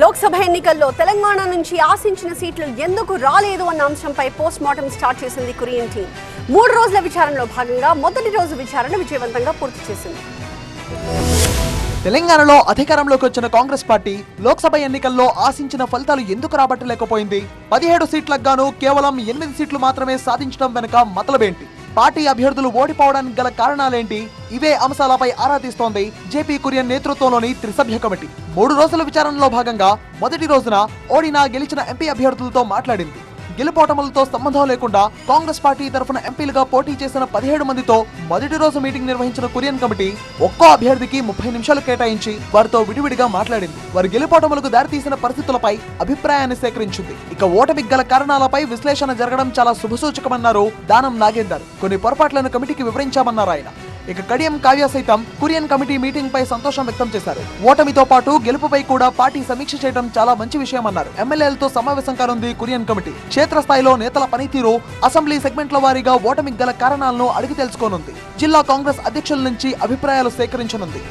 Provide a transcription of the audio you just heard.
లోక్సభ ఎన్నికల్లో తెలంగాణ నుంచి ఆశించిన సీట్లు ఎందుకు రాలేదు అన్న అంశంపై పోస్ట్ మార్టం స్టార్ట్ చేసింది కొరియన్ టీం. మూడు రోజుల విచారణలో భాగంగా మొదటి రోజు విచారణ విజయవంతంగా పూర్తి చేసింది. తెలంగాణలో అధికారంలోకి వచ్చిన కాంగ్రెస్ పార్టీ లోక్సభ ఎన్నికల్లో ఆశించిన ఫలితాలు ఎందుకు రాబట్టలేకపోయింది? పదిహేడు సీట్లకు గాను కేవలం ఎనిమిది సీట్లు మాత్రమే సాధించడం వెనుక మతలబేంటి? పార్టీ అభ్యర్థులు ఓడిపోవడానికి గల కారణాలేంటి? ఇవే అంశాలపై ఆరా తీస్తోంది జేపీ కురియన్ నేతృత్వంలోని త్రిసభ్య కమిటీ. మూడు రోజుల విచారణలో భాగంగా మొదటి రోజున ఓడినా గెలిచిన ఎంపీ అభ్యర్థులతో మాట్లాడింది. గెలుపోటములతో సంబంధం లేకుండా కాంగ్రెస్ పార్టీ తరఫున ఎంపీలుగా పోటీ చేసిన పదిహేడు మందితో మొదటి రోజు మీటింగ్ నిర్వహించిన కొరియన్ కమిటీ ఒక్కో అభ్యర్థికి ముప్పై నిమిషాలు కేటాయించి వారితో విడివిడిగా మాట్లాడింది. వారి గెలుపోటములకు దారితీసిన పరిస్థితులపై అభిప్రాయాన్ని సేకరించింది. ఇక ఓటమికి గల కారణాలపై విశ్లేషణ జరగడం చాలా శుభసూచకమన్నారు దానం నాగేందర్. కొన్ని పొరపాట్లను కమిటీకి వివరించామన్నారు ఆయన. ఇక కడియం కావ్య సైతం కురియన్ కమిటీ మీటింగ్ పై సంతోషం వ్యక్తం చేశారు. ఓటమితో పాటు గెలుపుపై కూడా పార్టీ సమీక్ష చేయడం చాలా మంచి విషయమన్నారు ఎమ్మెల్యేలతో సమావేశం కానుంది కురియన్ కమిటీ. క్షేత్రస్థాయిలో నేతల పనితీరు అసెంబ్లీ సెగ్మెంట్ల వారీగా ఓటమికి గల కారణాలను అడిగి తెలుసుకోనుంది. జిల్లా కాంగ్రెస్ అధ్యక్షుల నుంచి అభిప్రాయాలు సేకరించనుంది.